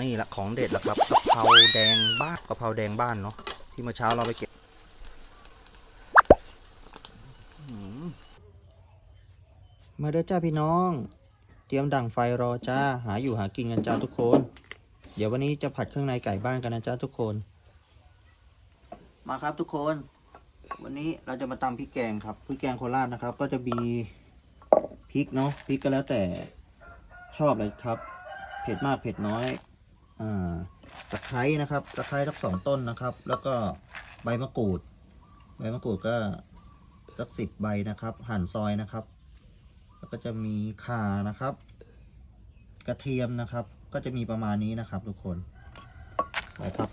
นี่แหละของเด็ดละครับกะเพราแดงบ้านกะเพราแดงบ้านเนาะที่เมื่อเช้าเราไปเก็บมาเด้อจ้าพี่น้อง เตรียมดั่งไฟรอจ้า หาอยู่หากินกันจ้าทุกคน เดี๋ยววันนี้จะผัดเครื่องในไก่บ้านกันนะจ้าทุกคน มาครับทุกคน วันนี้เราจะมาตำพริกแกงครับพริกแกงโคราชนะครับ ก็จะมีพริกเนาะพริกก็แล้วแต่ชอบเลยครับ เผ็ดมากเผ็ดน้อย ตะไคร้นะครับตะไคร้ทั้งสองต้นนะครับ แล้วก็ใบมะกรูด ใบมะกรูดก็สักสิบใบนะครับ หั่นซอยนะครับ แล้วก็จะมีข่านะครับ กระเทียมนะครับ ก็จะมีประมาณนี้นะครับ ทุกคนไปครับ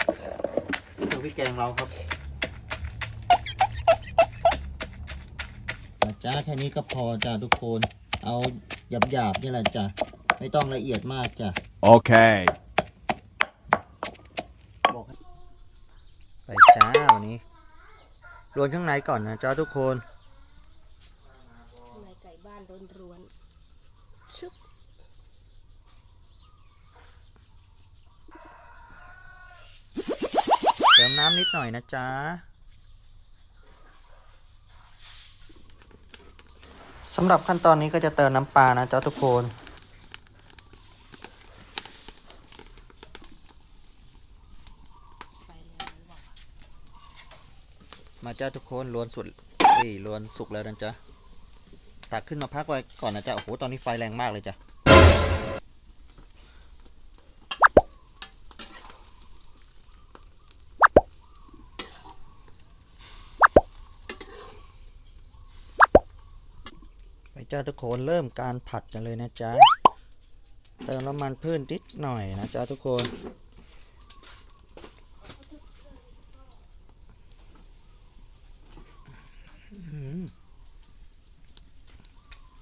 ดูพริกแกงเราครับนะจ้าแค่นี้ก็พอจ้าทุกคน เอาหยาบๆนี่แหละจ้ะไม่ต้องละเอียดมากจ้ะ Okay. บ อกให้ไปจ้าวันนี้ รวนข้างในก่อนนะจ้าทุกคนในไก่บ้านร้วนๆชุบเติมน้ำนิดหน่อยนะจ๊ะสำหรับขั้นตอนนี้ก็จะเติมน้ำปลานะจ๊ะทุกคน ไฟแรงหรือเปล่า มาจ้าทุกคนรวนสุดเอ้ยรวนสุกแล้วนะจ๊ะตักขึ้นมาพักไว้ก่อนนะจ๊ะโอ้โหตอนนี้ไฟแรงมากเลยจ้ะไปจ้าทุกคนเริ่มการผัดกันเลยนะจ๊ะเติมน้ำมันพืชนิดหน่อยนะจ๊ะทุกคน อืม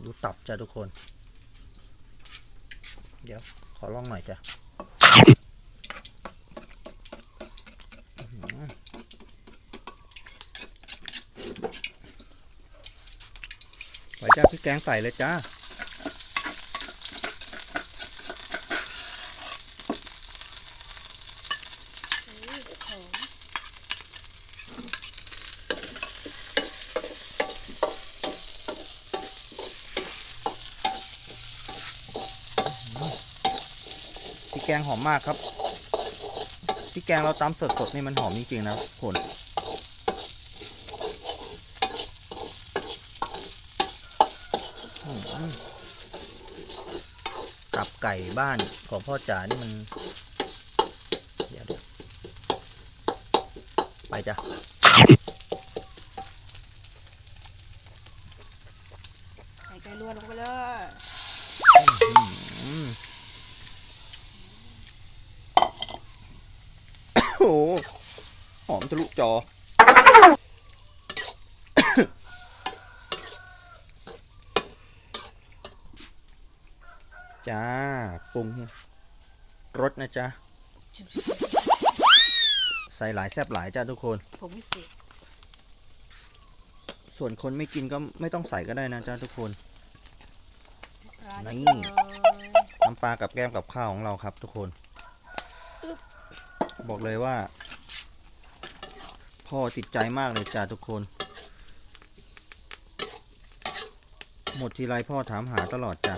ดู ตับจ้ะทุกคน เดี๋ยว ขอลองหน่อยจ้ะอื้อหือไว้จ้าพี่แกงใส่เลยจ้า อุ้ยหอม พริก แกงหอมมากครับพริกแกงเราตำสดๆนี่มันหอมจริงๆนะทุกคนอืมกับไก่บ้านของพ่อจ๋านี่มันเดี๋ยวเดี๋ยวไปจ้ะใส่ไก่ล้วนลงไปเลย อมทะลุจอ จ้าปรุงรสนะจ๊ะ ใส่หลายแซบหลายจ้าทุกคนผงวิเศษส่วนคนไม่กินก็ไม่ต้องใส่ก็ได้นะจ้าทุกคน นี่น้ำปลากับแก้มกับข้าวของเราครับทุกคน บอกเลยว่า พ่อติดใจมากเลยจ้าทุกคน หมดทีไรพ่อถามหาตลอดจ้ะ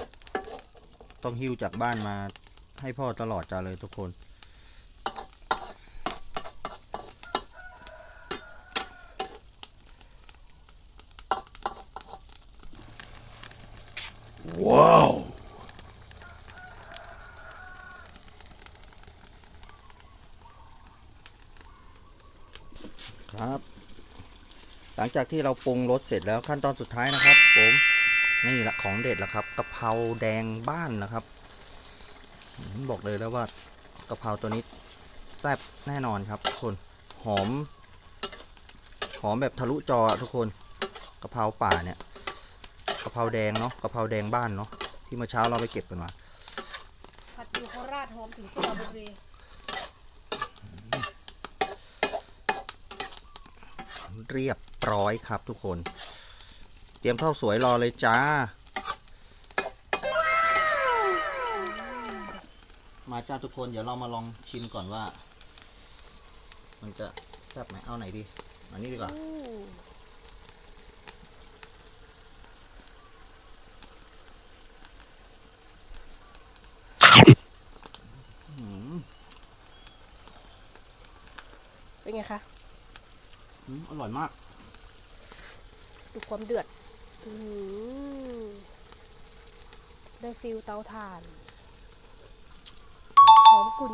ต้องหิ้วจากบ้านมาให้พ่อตลอดจ้าเลยทุกคน Whoa. ครับ หลังจากที่เราปรุงรสเสร็จแล้วขั้นตอนสุดท้ายนะครับ ผมนี่แหละของเด็ดละครับกะเพราแดงบ้านนะครับบอกเลยแล้วว่ากะเพราตัวนี้แซ่บแน่นอนครับทุกคนหอม หอมแบบทะลุจอทุกคนกะเพราป่าเนี่ยกะเพราแดงเนาะกะเพราแดงบ้านเนาะที่เมื่อเช้าเราไปเก็บกันมาผัดอยู่โคราชหอมถึงสระบุรี เรียบร้อยครับทุกคน เตรียมข้าวสวยรอเลยจ้า มาจ้าทุกคนเดี๋ยวเรามาลองชิมก่อนว่า มันจะแซ่บไหมเอาไหนดีอันนี้ดีกว่าอู้อืมเป็นไงคะ อร่อยมาก ดูความเดือดอื้อหือได้ฟิลเตาถ่าน หอมกลุ่น